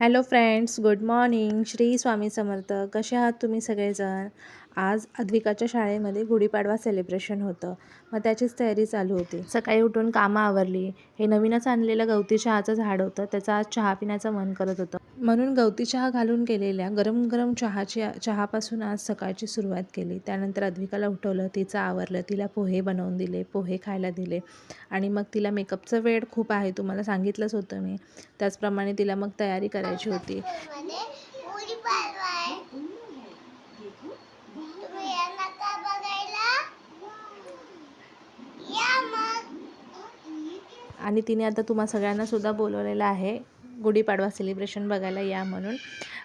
Hello friends good morning Shri Swami Samarth. कसे आहात तुम्ही सगळेजण? आज अद्विकाच्या शाळेमध्ये गुढीपाडवा सेलिब्रेशन होतं. मग त्याचीच तयारी चालू होती. सकाळी उठून कामं आवरली. हे नवीनच आणलेलं गवती चहाचं झाड होतं. त्याचा आज चहा पिण्याचं मन करत होतं. म्हणून गवती चहा घालून केलेल्या गरम गरम चहाची चहापासून आज सकाळची सुरुवात केली. त्यानंतर अद्विकाला उठवलं तिचं आवरलं तिला पोहे बनवून दिले पोहे खायला दिले. आणि मग तिला मेकअपचं वेळ खूप आहे तुम्हाला सांगितलंच होतं मी. त्याचप्रमाणे तिला मग तयारी करायची होती मध्ये गुढी पाडवा आहे तुम्ही येणार का बघायला या मग आणि तिने आता तुम्हा सगळ्यांनासुद्धा बोलवलेलं आहे गुढीपाडवा सेलिब्रेशन बघायला या म्हणून.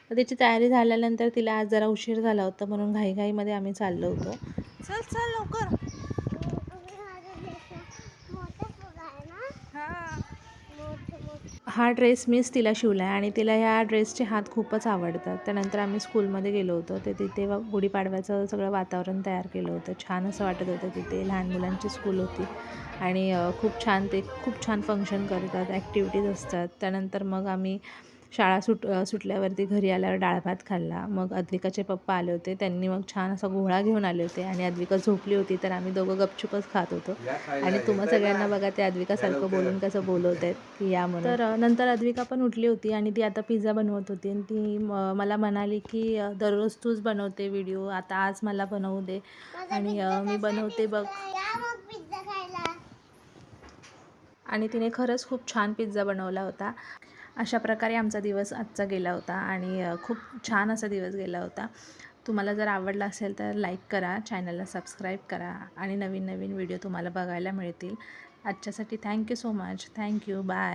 त्याची तयारी झाल्यानंतर तिला आज जरा उशीर झाला होता म्हणून घाईघाईमध्ये आम्ही चाललो होतो. चल चल लवकर. हा ड्रेस मीच तिला शिवला आहे आणि तिला ह्या ड्रेसचे हात खूपच आवडतात. त्यानंतर आम्ही स्कूलमध्ये गेलो होतो. ते तिथे व- गुढीपाडव्याचं सगळं वातावरण तयार केलं होतं. छान असं वाटत होतं तिथे. लहान मुलांची स्कूल होती. आणि खूप छान ते खूप छान फंक्शन करतात. ॲक्टिव्हिटीज असतात. त्यानंतर मग आम्ही शाळा सुट सुटल्यावरती घरी आल्यावर डाळ भात खाल्ला. मग अद्विकाचे पप्पा आले होते. त्यांनी मग छान असा गोळा घेऊन आले होते आणि अद्विका झोपली होती. तर आम्ही दोघं गपचूपच खात होतो. आणि तुम्हा सगळ्यांना बघा ते अद्विकासारखं बोलून कसं बोलवत आहेत की या म्हणून. तर नंतर अद्विका पण उठली होती आणि ती आता पिझ्झा बनवत होती. आणि ती म- मला म्हणाली की दररोज तूच बनवते व्हिडिओ. आता आज मला बनवू दे. आणि मी बनवते बघ. आणि तिने खरंच खूप छान पिझ्झा बनवला होता. अशा प्रकारे आमचा दिवस आजचा गेला होता आणि खूप छान असा दिवस गेला होता. तुम्हाला जर आवडला असेल तर लाईक करा चॅनलला सबस्क्राईब करा आणि नवीन नवीन व्हिडिओ तुम्हाला बघायला मिळतील. आजच्यासाठी thank you so much. Thank you. Bye.